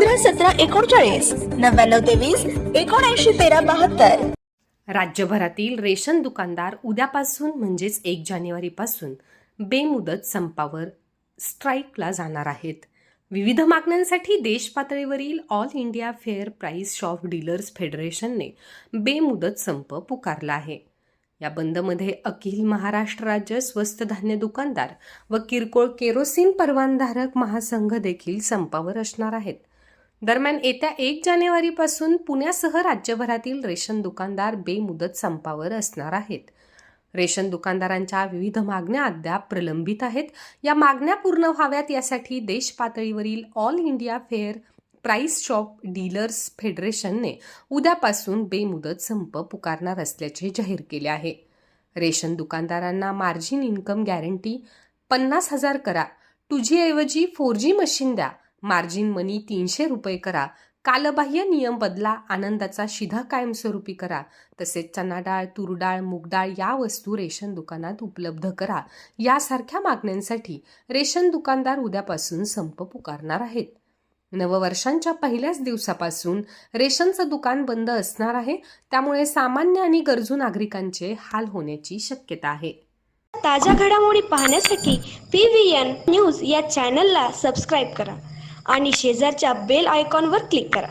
पंधरा सतरा एकोणचाळीस नव्याण्णव तेवीस एकोणऐंशी तेरा बहात्तर. राज्यभरातील रेशन दुकानदार उद्यापासून म्हणजेच एक जानेवारीपासून बेमुदत संपावर स्ट्राईकला जाणार आहेत. विविध मागण्यांसाठी देश पातळीवरील All India fair price shop dealers फेडरेशनने बेमुदत संप पुकारला आहे. या बंदमध्ये अखिल महाराष्ट्र राज्य स्वस्त धान्य दुकानदार व किरकोळ केरोसिन परवानधारक महासंघ देखील संपावर असणार आहेत. दरम्यान येत्या एक जानेवारीपासून पुण्यासह राज्यभरातील रेशन दुकानदार बेमुदत संपावर असणार आहेत. रेशन दुकानदारांच्या विविध मागण्या अद्याप प्रलंबित आहेत. या मागण्या पूर्ण व्हाव्यात यासाठी देश पातळीवरील All India fair price shop dealers फेडरेशनने उद्यापासून बेमुदत संप पुकारणार असल्याचे जाहीर केले आहे. रेशन दुकानदारांना मार्जिन इन्कम गॅरंटी पन्नास हजार करा. टू ऐवजी फोर जी मशीन द्या. मार्जिन मनी तीनशे रुपये करा. कालबाह्य नियम बदला आनंदाचा शिधा कायमस्वरूपी करा. तसेच चना डाळ तूर डाळ मूग डाळ या वस्तू रेशन दुकानात उपलब्ध करा. यासारख्या मागण्यांसाठी रेशन दुकानदार उद्यापासून संप पुकारणार आहेत. नववर्षांच्या पहिल्याच दिवसापासून रेशनचं दुकान बंद असणार आहे. त्यामुळे सामान्य आणि गरजू नागरिकांचे हाल होण्याची शक्यता आहे. ताज्या घडामोडी पाहण्यासाठी पी व्ही एन न्यूज या चॅनलला सबस्क्राईब करा. आणि शेजारच्या बेल आयकॉनवर क्लिक करा.